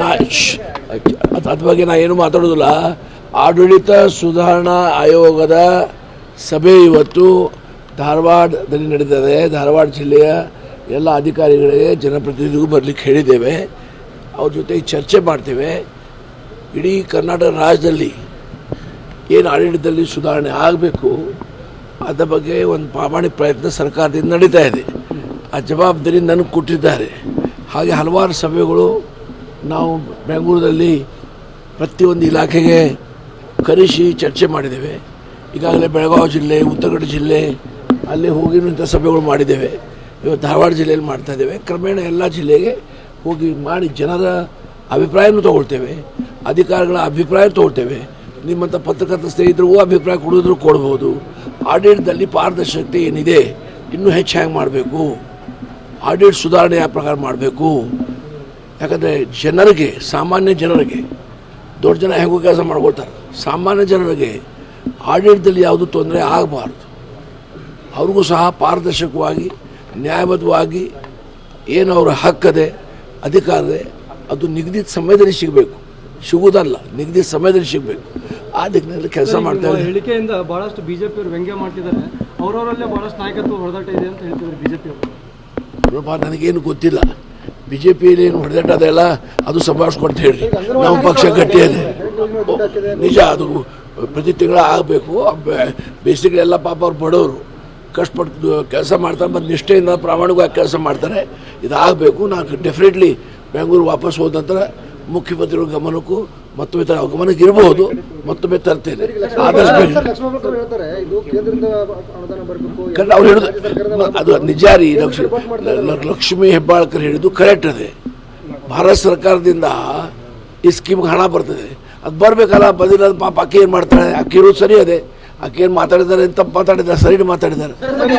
ನಾ ಅದ್ರ ಬಗ್ಗೆ ನಾ ಏನು ಮಾತಾಡೋದಿಲ್ಲ. ಆಡಳಿತ ಸುಧಾರಣಾ ಆಯೋಗದ ಸಭೆ ಇವತ್ತು ಧಾರವಾಡದಲ್ಲಿ ನಡೆದಿದೆ ಧಾರವಾಡ ಜಿಲ್ಲೆಯ ಎಲ್ಲ ಅಧಿಕಾರಿಗಳಿಗೆ, ಜನಪ್ರತಿನಿಧಿಗೂ ಬರಲಿಕ್ಕೆ ಹೇಳಿದ್ದೇವೆ. ಅವ್ರ ಜೊತೆ ಚರ್ಚೆ ಮಾಡ್ತೇವೆ. ಇಡೀ ಕರ್ನಾಟಕ ರಾಜ್ಯದಲ್ಲಿ ಏನು ಆಡಳಿತದಲ್ಲಿ ಸುಧಾರಣೆ ಆಗಬೇಕು ಅದರ ಬಗ್ಗೆ ಒಂದು ಪ್ರಾಮಾಣಿಕ ಪ್ರಯತ್ನ ಸರ್ಕಾರದಿಂದ ನಡೀತಾ ಇದೆ. ಆ ಜವಾಬ್ದಾರಿ ನನಗೆ ಕೊಟ್ಟಿದ್ದಾರೆ. ಹಾಗೆ ಹಲವಾರು ಸಭೆಗಳು ನಾವು ಬೆಂಗಳೂರಲ್ಲಿ ಪ್ರತಿಯೊಂದು ಇಲಾಖೆಗೆ ಕರೆಸಿ ಚರ್ಚೆ ಮಾಡಿದ್ದೇವೆ. ಈಗಾಗಲೇ ಬೆಳಗಾವಿ ಜಿಲ್ಲೆ ಉತ್ತರ ಜಿಲ್ಲೆ, ಅಲ್ಲಿ ಹೋಗಿರುವಂಥ ಸಭೆಗಳು ಮಾಡಿದ್ದೇವೆ. ಇವತ್ತು ಧಾರವಾಡ ಜಿಲ್ಲೆಯಲ್ಲಿ ಮಾಡ್ತಾ ಇದ್ದೇವೆ. ಕ್ರಮೇಣ ಎಲ್ಲ ಜಿಲ್ಲೆಗೆ ಹೋಗಿ ಮಾಡಿ ಜನರ ಅಭಿಪ್ರಾಯನೂ ತಗೊಳ್ತೇವೆ. ಅಧಿಕಾರಿಗಳ ಅಭಿಪ್ರಾಯ ತಗೊಳ್ತೇವೆ. ನಿಮ್ಮಂಥ ಪತ್ರಕರ್ತ ಸ್ನೇಹಿತರಿಗೂ ಅಭಿಪ್ರಾಯ ಕೊಡೋದ್ರು ಕೊಡ್ಬೋದು. ಆಡಳಿತದಲ್ಲಿ ಪಾರದರ್ಶಕತೆ ಏನಿದೆ, ಇನ್ನೂ ಹೆಚ್ಚು ಮಾಡಬೇಕು? ಆಡಿಟ್ ಸುಧಾರಣೆ ಯಾವ ಪ್ರಕಾರ ಮಾಡಬೇಕು. ಯಾಕಂದರೆ ಜನರಿಗೆ ಸಾಮಾನ್ಯ ಜನರಿಗೆ ದೊಡ್ಡ ಜನ ಹೆಂಗೂ ಕೆಲಸ ಮಾಡ್ಕೊಳ್ತಾರೆ. ಸಾಮಾನ್ಯ ಜನರಿಗೆ ಆಡಳಿತದಲ್ಲಿ ಯಾವುದು ತೊಂದರೆ ಆಗಬಾರ್ದು. ಅವ್ರಿಗೂ ಸಹ ಪಾರದರ್ಶಕವಾಗಿ ನ್ಯಾಯಬದ್ಧವಾಗಿ ಏನು ಅವರ ಹಕ್ಕದೆ ಅಧಿಕಾರ ಇದೆ ಅದು ನಿಗದಿತ ಸಮಯದಲ್ಲಿ ಸಿಗಬೇಕು. ಸಿಗುವುದಲ್ಲ ನಿಗದಿತ ಸಮಯದಲ್ಲಿ ಸಿಗಬೇಕು. ಆ ದಿಕ್ಕಿನಲ್ಲಿ ಕೆಲಸ ಮಾಡ್ತಾ ನಿಮ್ಮ ಇದ್ದಾರೆ ಹೇಳಿಕೆಯಿಂದ ಬಹಳಷ್ಟು ಬಿಜೆಪಿ ಅವರು ವ್ಯಂಗ್ಯ ಮಾಡ್ತಿದ್ದಾರೆ. ಅವರವರಲ್ಲೇ ಭಾಳಷ್ಟು ನಾಯಕತ್ವ ಹೊಡೆದಾಟ ಇದೆ ಅಂತ ಹೇಳ್ತಿದ್ದಾರೆ ಬಿಜೆಪಿ ನೋಡಪ್ಪ ನನಗೇನು ಗೊತ್ತಿಲ್ಲ. ಬಿ ಜೆ ಪಿಯಲ್ಲಿ ಏನು ಹೊಡೆದಾಟ ಅದೆಲ್ಲ ಅದು ಸಂಭಾಳಿಸ್ಕೊಡ್ತ ಹೇಳಿ ನಮ್ಮ ಪಕ್ಷ ಗಟ್ಟಿ ಇದೆ ನಿಜ ಅದು ಪ್ರತಿ ತಿಂಗಳ ಆಗಬೇಕು. ಬೇಸಿಗೆಲ್ಲ ಪಾಪ ಅವ್ರು ಬಡವರು. ಕಷ್ಟಪಟ್ಟು ಕೆಲಸ ಮಾಡ್ತಾರೆ ಮತ್ತು ನಿಷ್ಠೆಯಿಂದ ಪ್ರಾಮಾಣಿಕವಾಗಿ ಕೆಲಸ ಮಾಡ್ತಾರೆ. ಇದು ಆಗಬೇಕು ನಾನು ಡೆಫಿನೆಟ್ಲಿ ಬೆಂಗಳೂರು ವಾಪಸ್ ಹೋದ ನಂತರ ಮುಖ್ಯಮಂತ್ರಿಗಳ ಗಮನಕ್ಕೂ ಮತ್ತೊಮ್ಮೆ ಗಮನಕ್ಕೆ ಇರಬಹುದು ಮತ್ತೊಮ್ಮೆ ತರ್ತೇನೆ. ಆದಷ್ಟು ಅವ್ರು ಹೇಳಿದ್ರು ಅದು ನಿಜ ರೀ ಲಕ್ಷ್ಮೀ ಹೆಬ್ಬಾಳ್ಕರ್ ಹೇಳಿದ್ದು ಕರೆಕ್ಟ್ ಅದೇ. ಭಾರತ ಸರ್ಕಾರದಿಂದ ಈ ಸ್ಕೀಮ್ಗೆ ಹಣ ಬರ್ತದೆ. ಅದು ಬರಬೇಕಲ್ಲ ಬಂದಿಲ್ಲ ಪಾಪ ಅಕ್ಕಿ ಏನು ಮಾಡ್ತಾಳೆ? ಅಕ್ಕಿ ಇರೋದು ಸರಿ ಅದೇ. ಅಕ್ಕಿ ಏನು ಮಾತಾಡಿದ್ದಾರೆ ಅಂತ ಮಾತಾಡಿದ್ದಾರೆ ಸರಿ ಮಾತಾಡಿದ್ದಾರೆ.